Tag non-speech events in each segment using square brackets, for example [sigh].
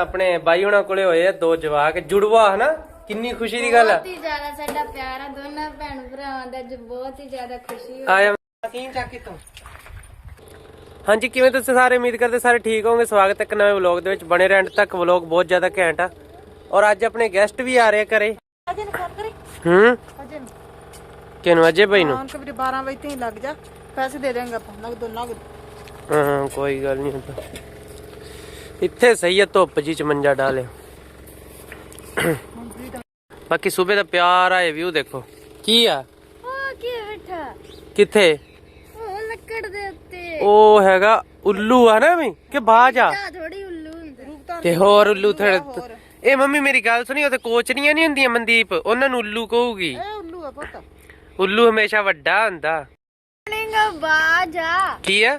ਆਪਣੇ ਬਾਈ ਹੁਣਾਂ ਕੋਲੇ ਹੋਏ ਆ ਦੋ ਜਵਾਕ ਜੁੜਵਾ ਹਨਾ? ਕਿੰਨੀ ਖੁਸ਼ੀ ਦੀ ਗੱਲ ਆ। ਬਹੁਤ ਹੀ ਜ਼ਿਆਦਾ ਸਾਡਾ ਪਿਆਰ ਆ ਦੋਨਾਂ ਭੈਣ ਭਰਾਵਾਂ ਦਾ ਅੱਜ ਬਹੁਤ ਹੀ ਜ਼ਿਆਦਾ ਖੁਸ਼ੀ ਹੋ ਆਇਆ ਸੀਨ ਚੱਕ ਤੋਂ ਹਾਂਜੀ ਕਿਵੇਂ ਤੁਸੀਂ ਸਾਰੇ ਉਮੀਦ ਕਰਦੇ ਸਾਰੇ ਠੀਕ ਹੋਵੋਗੇ? ਸਵਾਗਤ ਹੈ ਇੱਕ ਨਵੇਂ ਵਲੌਗ ਦੇ ਵਿੱਚ। ਬਣੇ ਰਹਿਣ ਤੱਕ ਵਲੌਗ ਬਹੁਤ ਜ਼ਿਆਦਾ ਘੈਂਟ ਆ। ਔਰ ਅੱਜ ਆਪਣੇ ਗੈਸਟ ਵੀ ਆ ਰਹੇ ਘਰੇ। ਅਜਨ ਫੋਨ ਕਰੀ। ਹੂੰ? ਅਜਨ। ਕਿਨੂੰ ਅਜੇ ਭਾਈ ਨੂੰ? ਹਾਂ ਕਬਰੀ 12 ਵਜੇ ਤੇ ਹੀ ਲੱਗ ਜਾ। ਪੈਸੇ ਦੇ ਦੇਂਗੇ ਆਪਾਂ। ਨਗਦ ਨਗਦ। ਹਾਂ ਕੋਈ ਗੱਲ ਨਹੀਂ ਹੁੰਦਾ ਇੱਥੇ ਸਹੀ ਹੈ ਧੁੱਪ ਜੀ ਚ ਮੰਜਾ ਡਾਲਿਆ ਬਾਕੀ ਸੂਬੇ ਦਾ ਪਿਆਰਾ ਇਹ ਵਿਊ ਦੇਖੋ। ਕੀ ਆ? ਉਹ ਕੀ ਬੈਠਾ? ਕਿੱਥੇ? ਉਹ ਲੱਕੜ ਦੇ ਉੱਤੇ। ਉਹ ਹੈਗਾ ਉੱਲੂ ਆ ਨਾ ਵੀ ਕਿ ਬਾਜ ਆ? ਆ ਥੋੜੀ ਉੱਲੂ ਹੁੰਦਾ। ਤੇ ਹੋਰ ਉੱਲੂ ਥੜ ਇਹ ਮੰਮੀ ਮੇਰੀ ਗੱਲ ਸੁਣੀ ਉੱਥੇ ਕੋਚਰੀਆਂ ਨਹੀਂ ਹੁੰਦੀਆਂ ਮਨਦੀਪ? ਉਹਨਾਂ ਨੂੰ ਉੱਲੂ ਕਹੂਗੀ। ਇਹ ਉੱਲੂ ਆ ਪੁੱਤ। ਉੱਲੂ ਹਮੇਸ਼ਾ ਵੱਡਾ ਹੁੰਦਾ। ਬਾਜਾ ਕੀ ਆ?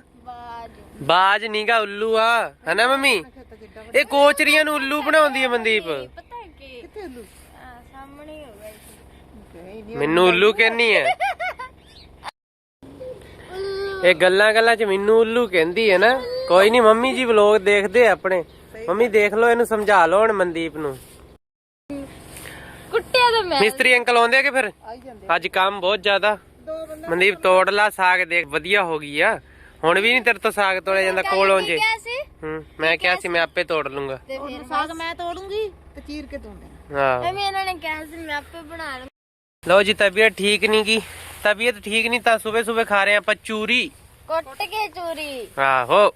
ਬਾਜ ਨੀਗਾ ਉੱਲੂ ਆ। ਹਨਾ ਮੰਮੀ? ਇਹ ਕੋਚਰੀਆਂ ਨੂੰ ਉੱਲੂ ਬਣਾਉਂਦੀ ਹੈ ਮਨਦੀਪ। ਪਤਾ ਹੈ ਕੀ ਕਿੱਥੇ ਉੱਲੂ? ਆ, ਸਾਹਮਣੇ ਹੀ ਹੋਗਾ ਇੱਥੇ। ਨਹੀਂ ਨਹੀਂ ਮੈਨੂੰ ਉੱਲੂ ਕਹਿੰਨੀ ਹੈ ਇਹ ਗੱਲਾਂ ਗੱਲਾਂ ਚ ਮੈਨੂੰ ਉੱਲੂ ਕਹਿੰਦੀ ਹੈ ਨਾ। ਕੋਈ ਨਹੀਂ ਮੰਮੀ ਜੀ ਵਲੋਗ ਦੇਖਦੇ ਆ ਆਪਣੇ। ਮੰਮੀ ਦੇਖ ਲਓ ਇਹਨੂੰ ਸਮਝਾ ਲਓ ਹੁਣ ਮਨਦੀਪ ਨੂੰ। ਕੁੱਟਿਆ ਤਾਂ ਮੈਂ। ਮਿਸਤਰੀ ਅੰਕਲ ਆਉਂਦੇ ਆ ਕਿ ਫਿਰ? ਅੱਜ ਕੰਮ ਬਹੁਤ ਜ਼ਿਆਦਾ। ਦੋ ਬੰਦੇ ਮਨਦੀਪ ਤੋੜ ਲਾ ਸਾਗ ਦੇਖ ਵਧੀਆ ਹੋ ਗਈ ਆ। ਹੁਣ ਵੀ ਨਹੀਂ ਤੇਰੇ ਤੋਂ ਸਾਗ ਤੋੜਿਆ ਜਾਂਦਾ ਕੋਲੋਂ ਜੇ। ਹੂੰ ਮੈਂ ਕਿਹਾ ਸੀ ਮੈਂ ਆਪੇ ਤੋੜ ਲੂੰਗਾ। ਤੇ ਫਿਰ ਸਾਗ ਮੈਂ ਤੋੜੂੰਗੀ ਤੇ ਚੀਰ ਕੇ ਤੋੜਨਾ। ਹਾਂ ਐਵੇਂ ਇਹਨਾਂ ਨੇ ਕਿਹਾ ਸੀ ਮੈਂ ਆਪੇ ਬਣਾ ਲਵਾਂ ਲਓ ਜੀ ਤਬੀਅਤ ਠੀਕ ਨਹੀਂ ਕੀ ਤਬੀਅਤ ਠੀਕ ਨਹੀਂ ਤਾਂ ਸਵੇਰੇ ਸਵੇਰੇ ਖਾ ਰਹੇ ਆਪਾਂ ਚੂਰੀ। ਕੁੱਟ ਕੇ ਚੋਰੀ। ਆਹੋ।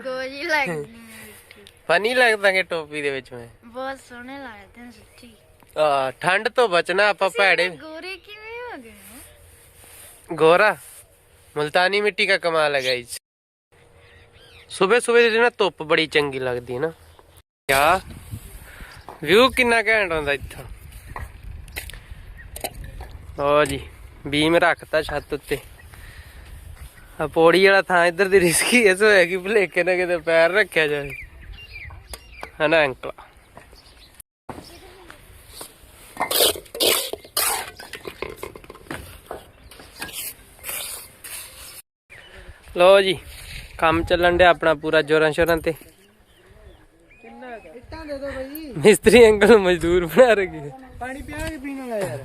ਗੋਜੀ [laughs] ਫਨੀ ਲੱਗਦਾ ਕਿ ਟੋਪੀ ਦੇ ਵਿੱਚ ਮੈਂ। ਬਹੁਤ ਸੋਹਣੇ ਲੱਗਦੇ ਨੇ ਸੱਚੀ ਆ ਠੰਡ ਤੋਂ ਬਚਣਾ ਆਪਾਂ ਭੈੜੇ। ਗੋਰੇ ਕਿਵੇਂ ਹੋ ਗਏ? ਗੋਰਾ ਮੁਲਤਾਨੀ ਮਿੱਟੀ ਦਾ ਕਮਾਲ ਹੈ ਗਾइस ਸਵੇਰੇ ਸਵੇਰੇ ਦੀ ਨਾ ਧੁੱਪ ਬੜੀ ਚੰਗੀ ਲੱਗਦੀ ਹੈ ਨਾ ਯਾ ਵਿਊ ਕਿੰਨਾ ਘੈਂਟ ਹੁੰਦਾ ਇੱਥੋਂ ਓ ਜੀ ਬੀਮ ਰੱਖਤਾ ਛੱਤ ਉੱਤੇ ਆ ਪੌੜੀ ਵਾਲਾ ਥਾਂ ਇੱਧਰ ਦੀ ਰਿਸਕੀ ਇਸ ਹੋਇਆ ਕਿ ਭਲੇਖੇ ਨਾ ਕਿਤੇ ਪੈਰ ਰੱਖਿਆ ਜਾਵੇ ਹਨਾ ਅੰਕਲ ਲੋ ਜੀ ਕੰਮ ਚੱਲਣ ਡਿਆ ਆਪਣਾ ਪੂਰਾ ਜੋਰਾਂ ਸ਼ੋਰਾਂ ਤੇ। ਇੱਟਾਂ ਦੇ ਦੋ ਬਈ। ਮਿਸਤਰੀ ਅੰਕਲ ਮਜ਼ਦੂਰ ਬਣਾ ਰਹੇ ਪਾਣੀ ਪਿਆਗੇ ਪੀਣ ਵਾਲਾ ਯਾਰ?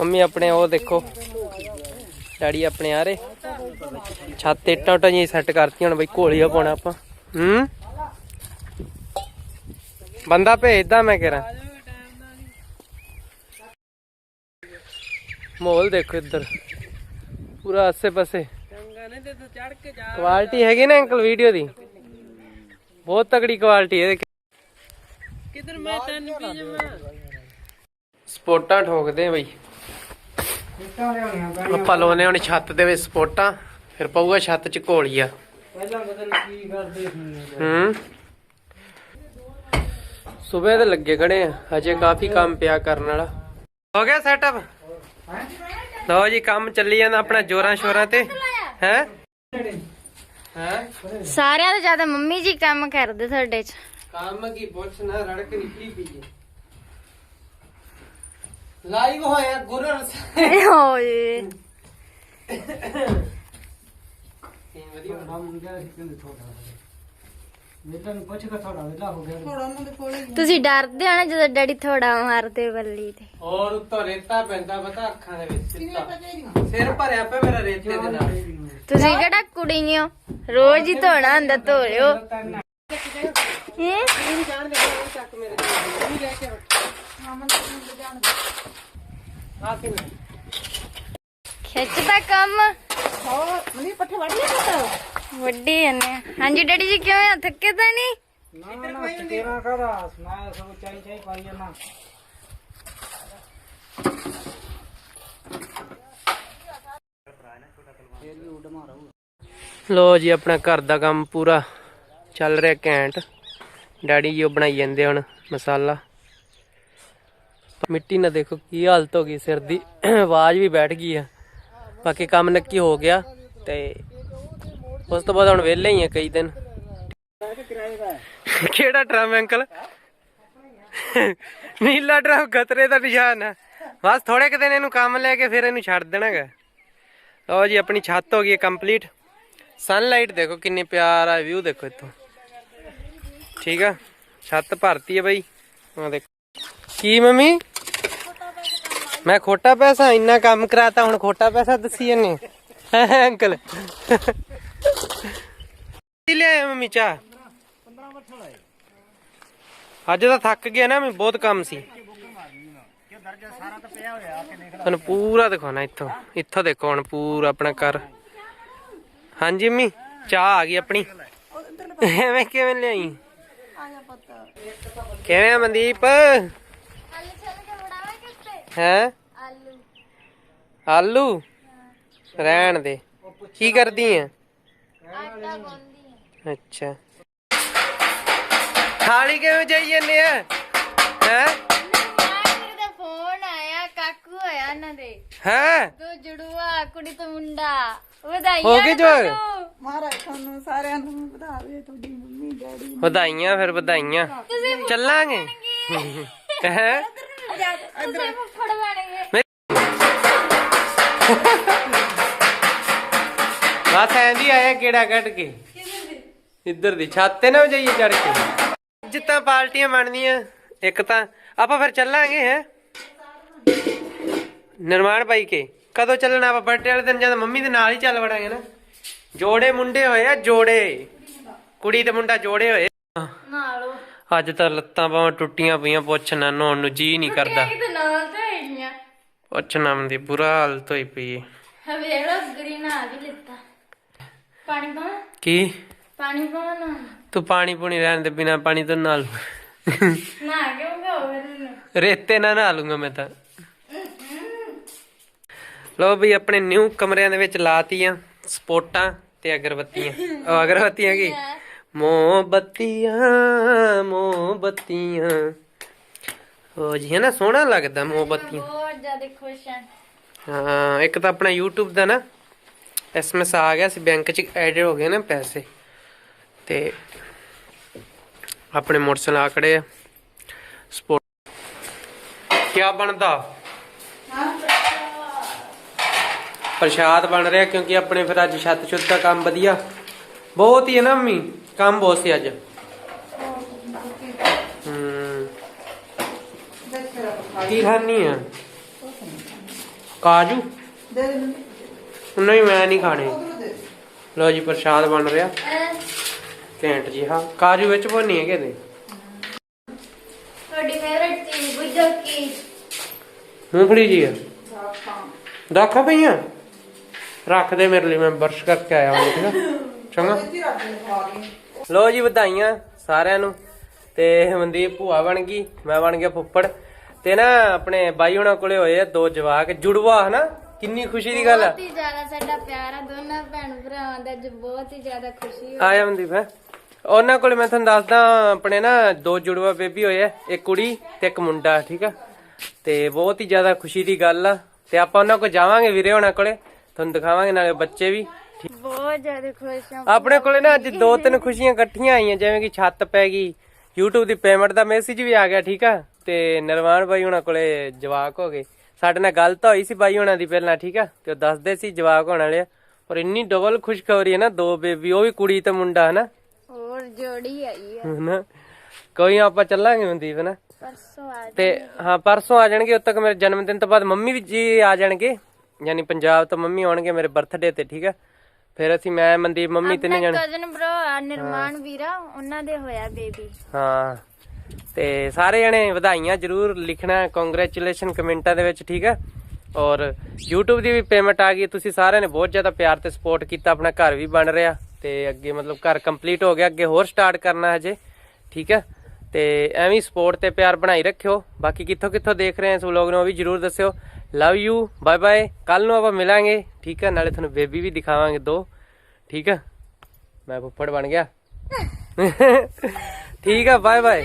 ਮੰਮੀ ਆਪਣੇ ਉਹ ਦੇਖੋ। ਡੈਡੀ ਆਪਣੇ ਆ ਰਹੇ। ਛੱਤ ਇੱਟਾਂ ਉੱਟਾਂ ਜੀ ਸੈੱਟ ਕਰਤੀਆਂ ਹੁਣ ਬਈ ਘੋਲੀਆ ਪਾਉਣਾ ਆਪਾਂ। ਹੂੰ? ਬੰਦਾ ਭੇਜਦਾ ਮੈਂ ਕਰਾਂ। ਮਾਹੌਲ ਦੇਖੋ ਇੱਧਰ। ਪੂਰਾ ਆਸੇ ਪਾਸੇ ਕੁਆਲਿਟੀ ਹੈਗੀ ਨਾ ਅੰਕਲ ਵੀਡੀਓ ਦੀ? ਬਹੁਤ ਤਕੜੀ ਕੁਆਲਿਟੀ ਹੈ ਕਿਧਰ ਮੈਂ ਤੈਨੂੰ ਪੀ ਸਪੋਰਟਾਂ ਠੋਕਦੇ ਆ ਬਈ। ਆਪਾਂ ਲਾਉਨੇ ਹੁਣ ਛੱਤ ਦੇ ਵਿੱਚ ਸਪੋਰਟਾਂ ਫਿਰ ਪਊਗਾ ਛੱਤ ਚ ਘੋਲੀਆ। ਪਹਿਲਾਂ ਪਤਾ ਨਹੀਂ ਕੀ ਕਰਦੇ ਸੀ? ਹੂੰ। ਸਵੇਰ ਦੇ ਲੱਗੇ ਖੜੇ ਆ ਹਜੇ ਕਾਫੀ ਕੰਮ ਪਿਆ ਕਰਨ ਵਾਲਾ। ਹੋ ਗਿਆ ਸੈਟਅਪ ਲਓ ਜੀ ਕੰਮ ਚੱਲੀ ਜਾਂਦਾ ਆਪਣਾ ਜੋਰਾਂ ਸ਼ੋਰਾਂ ਤੇ। ਹੈ? ਹੈ? ਸਾਰਿਆਂ ਤੋਂ ਜ਼ਿਆਦਾ ਮੰਮੀ ਜੀ ਕੰਮ ਕਰਦੇ ਤੁਹਾਡੇ ਚ। ਕੰਮ ਕੀ ਪੁੱਛ ਨਾ ਰੜਕ ਨਿਕਲੀ ਪਈ ਲਾਈਵ ਹੋਇਆ ਗੁਰੂ ਰਸਾਇਣ ਓਏ ਥੋੜਾ ਉਹਨਾਂ ਦੇ ਕੋਲੇ ਤੁਸੀਂ ਡਰਦੇ ਹੋ ਨਾ ਜਦੋਂ ਡੈਡੀ ਥੋੜਾ ਮਾਰਦੇ ਬੱਲੀ ਤੇ। ਔਰ ਉੱਤੋਂ ਰੇਤਾ ਪੈਂਦਾ ਪਤਾ ਅੱਖਾਂ ਦੇ ਵਿੱਚ ਸਿੱਧਾ ਸਿਰ ਭਰਿਆ ਪਿਆ ਮੇਰਾ ਰੇਤੇ ਦੇ ਨਾਲ। ਤੁਸੀਂ ਕਿਹੜਾ ਕੁੜੀ ਹੋ ਰੋਜ਼ ਹੀ ਧੋਣਾ ਹੁੰਦਾ ਧੋ ਲਿਓ ਇਹ ਖਿੱਚਦਾ ਕੰਮ। ਹੋਰ ਮਨੀ ਪੱਠੇ ਵੜ ਲਿਆ ਪੁੱਤ? ਵੱਡੀ ਨੇ ਹਾਂਜੀ ਡੈਡੀ ਜੀ ਕਿਵੇਂ ਆ? ਥੱਕੇ ਤਾਂ ਨਹੀਂ ਨਾ ਨਾ ਤੇਰਾ ਕਹਦਾ? ਸੁਣਾ ਸਭ ਚਾਈ ਚਾਈ ਪਾਈ ਜਾਣਾ। ਲੋ ਜੀ ਆਪਣਾ ਘਰ ਦਾ ਕੰਮ ਪੂਰਾ ਚੱਲ ਰਿਹਾ ਘੈਂਟ। ਡੈਡੀ ਜੀ ਉਹ ਬਣਾਈ ਜਾਂਦੇ ਹੁਣ ਮਸਾਲਾ। ਮਿੱਟੀ ਨਾ ਦੇਖੋ ਕੀ ਹਾਲਤ ਹੋ ਗਈ ਸਿਰ ਦੀ। ਆਵਾਜ਼ ਵੀ ਬੈਠ ਗਈ ਆ। ਬਾਕੀ ਕੰਮ ਨੱਕੀ ਹੋ ਗਿਆ ਤੇ ਉਸ ਤੋਂ ਬਾਅਦ ਹੁਣ ਵਿਹਲੇ ਹੀ ਆ ਕਈ ਦਿਨ। ਕਿਹੜਾ ਡਰਮ ਅੰਕਲ? ਨੀਲਾ ਡਰਮ ਖਤਰੇ ਦਾ ਨਿਸ਼ਾਨ ਆ। ਬਸ ਥੋੜੇ ਕੁ ਦਿਨ ਇਹਨੂੰ ਕੰਮ ਲੈ ਕੇ ਫਿਰ ਇਹਨੂੰ ਛੱਡ ਦੇਣਾਗਾ। ਲਓ ਜੀ, ਆਪਣੀ ਛੱਤ ਹੋ ਗਈ ਕੰਪਲੀਟ ਸਨਲਾਈਟ ਦੇਖੋ ਕਿੰਨੀ ਪਿਆਰਾ ਵਿਊ ਦੇਖੋ ਇੱਥੋਂ। ਠੀਕ ਆ? ਛੱਤ ਭਰਤੀ ਹੈ ਬਈ। ਆ ਦੇਖੋ। ਕੀ ਮੰਮੀ? ਮੈਂ ਖੋਟਾ ਪੈਸਾ, ਇੰਨਾ ਕੰਮ ਕਰਾਤਾ, ਹੁਣ ਖੋਟਾ ਪੈਸਾ ਦੱਸੀ ਇਹਨੇ ਅੰਕਲ। ਕੀ ਲਿਆਏ ਮੰਮੀ ਚਾਹ? ਅੱਜ ਤਾਂ ਥੱਕ ਗਿਆ ਨਾ ਮੈਂ, ਬਹੁਤ ਕੰਮ ਸੀ। ਤੁਹਾਨੂੰ ਪੂਰਾ ਦਿਖਾਉਣਾ ਇੱਥੋਂ। ਇੱਥੋਂ ਦੇਖੋ ਹੁਣ ਪੂਰਾ ਆਪਣਾ ਘਰ। ਹਾਂਜੀ ਮੰਮੀ, ਚਾਹ ਆ ਗਈ ਆਪਣੀ। ਐਵੇਂ ਕਿਵੇਂ ਲਿਆਈ? ਕਿਵੇਂ ਆ ਮਨਦੀਪ? ਆਲੂ ਹੈ? ਆਲੂ। ਰਹਿਣ ਦੇ। ਕੀ ਕਰਦੀ ਆ ਆਟਾ ਗੁੰਦੀ ਅੱਛਾ। ਥਾਲੀ ਕਿਵੇਂ ਜਾਈ ਜੰਨੇ ਆ? ਹੈ? ਮਾਰ ਦਾ ਫੋਨ ਆਇਆ ਕਾਕੂ ਆਇਆ ਇਹਨਾਂ ਦੇ। ਹੈ? ਦੋ ਜੜੂਆ ਕੁੜੀ ਤੇ ਮੁੰਡਾ। ਵਧਾਈਆਂ ਹੋ ਗਏ ਜੋ? ਤੁਹਾਨੂੰ। ਮਹਾਰਾਜ ਤੁਹਾਨੂੰ ਸਾਰਿਆਂ ਨੂੰ ਵਧਾਵੇ ਤੁਹਾਡੀ ਮੰਮੀ ਡੈਡੀ ਵਧਾਈਆਂ ਫਿਰ ਵਧਾਈਆਂ। ਚੱਲਾਂਗੇ? ਹੈ? ਤੁਸੀਂ ਫੁੱਫੜ ਬਣਗੇ [laughs] ਬਸ ਐਂਦੀ ਆਇਆ ਕਿਹੜਾ ਕੱਢ ਕੇ। ਇੱਧਰ ਦੀ ਛੱਤ ਤੇ ਨਾ ਜਾਈਏ ਚੜ ਕੇ। ਜਿੱਤਾਂ ਪਾਰਟੀਆਂ ਬਣਦੀਆਂ ਇੱਕ ਤਾਂ ਆਪਾਂ ਫਿਰ ਚੱਲਾਂਗੇ ਹੈ? ਨਿਰਮਾਣ ਭਾਈ ਕੇ ਕਦੋਂ ਚੱਲਣਾ ਆਪਾਂ ਬਰਥਡੇ ਵਾਲੇ ਦਿਨ ਜਦ ਮੰਮੀ ਦੇ ਨਾਲ ਹੀ ਚੱਲ ਵੜਾਂਗੇ ਨਾ। ਜੋੜੇ ਮੁੰਡੇ ਹੋਏ ਆ ਜੋੜੇ। ਕੁੜੀ ਤੇ ਮੁੰਡਾ ਜੋੜੇ ਹੋਏ। ਨਾਲੋ। ਅੱਜ ਤਾਂ ਲੱਤਾਂ ਬਾਹਾਂ ਟੁੱਟੀਆਂ ਪਈਆਂ ਪੁੱਛਣਾ ਨਹਾਉਣ ਨੂੰ ਜੀ ਨਹੀਂ ਕਰਦਾ। ਨਾਲ ਤਾਂ ਹੈਗੀਆਂ ਪੁੱਛਣਾ ਮੰਦੀ ਬੁਰਾ ਹਾਲਤ ਹੋਈ ਪਈ ਹੈ। ਹਵੇੜਾ ਗਰੀਨਾ ਵੀ ਲਿੱਤਾ। ਪਾਣੀ ਪਾ ਕੀ? ਪਾਣੀ ਪਾ ਨਾ ਤੂੰ ਪਾਣੀ ਪੂਣੀ ਰਹਿਣ ਦੇ ਬਿਨਾ ਪਾਣੀ ਤੋਂ ਲੂ ਨਾ ਕਿਉਂ ਗੋ ਰੇਤੇ ਨਾਲ ਨਹਾ ਲੂੰਗਾ ਮੈਂ ਤਾਂ। ਲੋ ਵੀ ਆਪਣੇ ਨਿਊ ਕਮਰਿਆਂ ਦੇ ਵਿੱਚ ਲਾਤੀਆਂ ਸਪੋਟਾਂ ਤੇ ਅਗਰਬੱਤੀਆਂ। ਉਹ ਅਗਰਬੱਤੀਆਂ ਕੀ? ਮੋਮਬੱਤੀਆਂ ਮੋਮਬੱਤੀਆਂ। ਉਹ ਜੀ ਹੈ ਨਾ ਸੋਹਣਾ ਲੱਗਦਾ ਮੋਮਬੱਤੀਆਂ। ਬਹੁਤ ਜ਼ਿਆਦਾ ਖੁਸ਼ ਹਾਂ। ਹਾਂ ਇੱਕ ਤਾਂ ਆਪਣਾ YouTube ਦਾ ਨਾ ਐਸਐਮਐਸ ਆ ਗਿਆ ਸੀ ਬੈਂਕ 'ਚ ਐਡ ਹੋ ਗਏ ਨਾ ਪੈਸੇ। ਤੇ ਆਪਣੇ ਮੋਟਰਸਾਈਕਲ ਆਕੜੇ ਆ। ਸਪੋਰਟ। ਕੀ ਬਣਦਾ? ਪ੍ਰਸ਼ਾਦ ਬਣ ਰਿਹਾ ਕਿਉਂਕਿ ਆਪਣੇ ਫਿਰ ਅੱਜ ਛੱਤ ਛੁੱਤ ਦਾ ਕੰਮ ਵਧੀਆ। ਬਹੁਤ ਹੀ ਹੈ ਨਾ ਮੰਮੀ ਕੰਮ ਬਹੁਤ ਸੀ ਅੱਜ। ਹੂੰ। ਕੀ ਖਾਣੀ ਆ? ਕਾਜੂ? ਦੇ ਦੇ। ਮੈਨੂੰ। ਨਹੀਂ ਮੈਂ ਨਹੀਂ ਖਾਣੇ। ਲੋ ਜੀ ਪ੍ਰਸ਼ਾਦ ਬਣ ਰਿਹਾ। ਘੈਂਟ ਜੀ ਹਾਂ। ਕਾਜੂ ਵਿੱਚ ਭੁੰਨੀ ਹੈ ਕਿਤੇ ਤੁਹਾਡੀ ਫੇਵਰਿਟ ਚੀਜ਼ ਬੁੱਝੋ ਕੀ? ਮੂੰਗਫਲੀ ਜੀ ਆ। ਰੱਖਾ ਪਈਆਂ? ਰੱਖ ਦੇ ਮੇਰੇ ਲਈ ਮੈਂ ਬਰਸ਼ ਕਰਕੇ ਆਇਆ ਹਾਂ ਠੀਕ ਆ? ਚੰਗਾ। ਦੇ ਲੋ ਜੀ ਵਧਾਈਆਂ ਸਾਰਿਆਂ ਨੂੰ। ਤੇ ਮਨਦੀਪ ਭੂਆ ਬਣ ਗਈ ਮੈਂ ਬਣ ਗਿਆ ਫੁੱਫੜ। ਤੇ ਨਾ ਆਪਣੇ ਬਾਈ ਹੁਣਾਂ ਕੋਲੇ ਹੋਏ ਆ ਦੋ ਜਵਾਕ। ਜੁੜਵਾ ਹਨਾ? ਕਿੰਨੀ ਖੁਸ਼ੀ ਦੀ ਗੱਲ ਆ। ਬਹੁਤ ਹੀ ਜ਼ਿਆਦਾ ਸਾਡਾ ਪਿਆਰ ਆ ਦੋਨਾਂ ਭੈਣ ਭਰਾਵਾਂ ਦਾ ਅੱਜ ਬਹੁਤ ਹੀ ਜ਼ਿਆਦਾ ਖੁਸ਼ੀ ਹੋਈ। ਆਇਆ ਮਨਦੀਪ ਹੈ? ਉਹਨਾਂ ਕੋਲੇ ਮੈਂ ਤੁਹਾਨੂੰ ਦੱਸਦਾ ਆਪਣੇ ਨਾ ਦੋ ਜੁੜਵਾ ਬੇਬੀ ਹੋਏ ਆ ਇੱਕ ਕੁੜੀ ਤੇ ਇੱਕ ਮੁੰਡਾ ਠੀਕ ਆ? ਤੇ ਬਹੁਤ ਹੀ ਜ਼ਿਆਦਾ ਖੁਸ਼ੀ ਦੀ ਗੱਲ ਆ। ਤੇ ਆਪਾਂ ਉਹਨਾਂ ਕੋਲ ਜਾਵਾਂਗੇ ਵੀਰੇ ਉਹਨਾਂ ਕੋਲੇ ਤੁਹਾਨੂੰ ਦਿਖਾਵਾਂਗੇ ਨਾਲੇ ਬੱਚੇ ਵੀ ਬਹੁਤ ਜ਼ਿਆਦਾ ਖੁਸ਼ ਹਾਂ ਆਪਣੇ ਕੋਲੇ ਨਾ ਅੱਜ ਦੋ ਤਿੰਨ ਖੁਸ਼ੀਆਂ ਇਕੱਠੀਆਂ ਆਈਆਂ ਜਿਵੇਂ ਕਿ ਛੱਤ ਪੈ ਗਈ YouTube ਦੀ ਪੇਮੈਂਟ ਦਾ ਮੈਸੇਜ ਵੀ ਆ ਗਿਆ ਠੀਕ ਆ? ਤੇ ਨਿਰਵਾਣ ਬਾਈ ਉਹਨਾਂ ਕੋਲੇ ਜਵਾਕ ਹੋ ਗਏ। ਸਾਡੇ ਨਾਲ ਗੱਲ ਤਾਂ ਹੋਈ ਸੀ ਬਾਈ ਉਹਨਾਂ ਦੀ ਪਹਿਲਾਂ ਠੀਕ ਆ? ਤੇ ਉਹ ਦੱਸਦੇ ਸੀ ਜਵਾਕ ਹੋਣ ਵਾਲੇ ਆ। ਪਰ ਇੰਨੀ ਡਬਲ ਖੁਸ਼ਖਬਰੀ ਹੈ ਨਾ ਦੋ ਬੇਬੀ ਉਹ ਵੀ ਕੁੜੀ ਤੇ ਮੁੰਡਾ ਹਨਾ? ਹੋਰ ਜੋੜੀ ਆਈ ਹਨਾ? ਕੋਈ ਨਾ ਆਪਾਂ ਚੱਲਾਂਗੇ ਮਨਦੀਪ ਨਾ ਪਰਸੋਂ ਆ ਤੇ ਹਾਂ ਪਰਸੋਂ ਆ ਜਾਣਗੇ ਉਦੋਂ ਤੱਕ ਮੇਰੇ ਜਨਮ ਦਿਨ ਤੋਂ ਬਾਅਦ ਮੰਮੀ ਵੀ ਜੀ ਆ ਜਾਣਗੇ। ਯਾਨੀ ਪੰਜਾਬ ਤੋਂ ਮੰਮੀ ਆਉਣਗੇ ਮੇਰੇ ਬਰਥਡੇ ਤੇ ਠੀਕ ਆ? ਫਿਰ ਅਸੀਂ ਮੈਂ ਮਨਦੀਪ ਮੰਮੀ ਤਿੰਨੇ ਜਣ। ਕਜ਼ਨ ਬ్రో ਨਿਰਮਾਨ ਵੀਰਾ ਉਹਨਾਂ ਦੇ ਹੋਇਆ ਬੇਬੀ ਹਾਂ। ਤੇ ਸਾਰੇ ਜਣੇ ਵਧਾਈਆਂ ਜਰੂਰ ਲਿਖਣਾ ਕੰਗ੍ਰੈਚੁਲੇਸ਼ਨ ਕਮੈਂਟਾਂ ਦੇ ਵਿੱਚ ਠੀਕ ਹੈ ਔਰ YouTube ਦੀ ਵੀ ਪੇਮੈਂਟ ਆ ਗਈ ਤੁਸੀਂ ਸਾਰਿਆਂ ਨੇ ਬਹੁਤ ਜ਼ਿਆਦਾ ਪਿਆਰ ਤੇ ਸਪੋਰਟ ਕੀਤਾ ਆਪਣਾ ਘਰ ਵੀ ਬਣ ਰਿਹਾ। ਤੇ ਅੱਗੇ ਮਤਲਬ ਘਰ ਕੰਪਲੀਟ ਹੋ ਗਿਆ, ਅੱਗੇ ਹੋਰ ਸਟਾਰਟ ਕਰਨਾ ਹਜੇ, ਠੀਕ ਹੈ? ਤੇ ਐਵੇਂ ਸਪੋਰਟ ਤੇ ਪਿਆਰ ਬਣਾਈ ਰੱਖਿਓ। ਬਾਕੀ ਕਿੱਥੋਂ ਕਿੱਥੋਂ ਦੇਖ ਰਹੇ ਹੋ ਇਸ ਵਲੌਗ ਨੂੰ ਉਹ ਵੀ ਜਰੂਰ ਦੱਸਿਓ। ਲਵ ਯੂ ਬਾਏ ਬਾਏ ਕੱਲ ਨੂੰ ਆਪਾਂ ਮਿਲਾਂਗੇ, ਠੀਕ ਹੈ? ਨਾਲੇ ਤੁਹਾਨੂੰ ਬੇਬੀ ਵੀ ਦਿਖਾਵਾਂਗੇ ਦੋ, ਠੀਕ ਹੈ? ਮੈਂ ਫੁੱਫੜ ਬਣ ਗਿਆ। [laughs] ਠੀਕ ਆ ਬਾਏ ਬਾਏ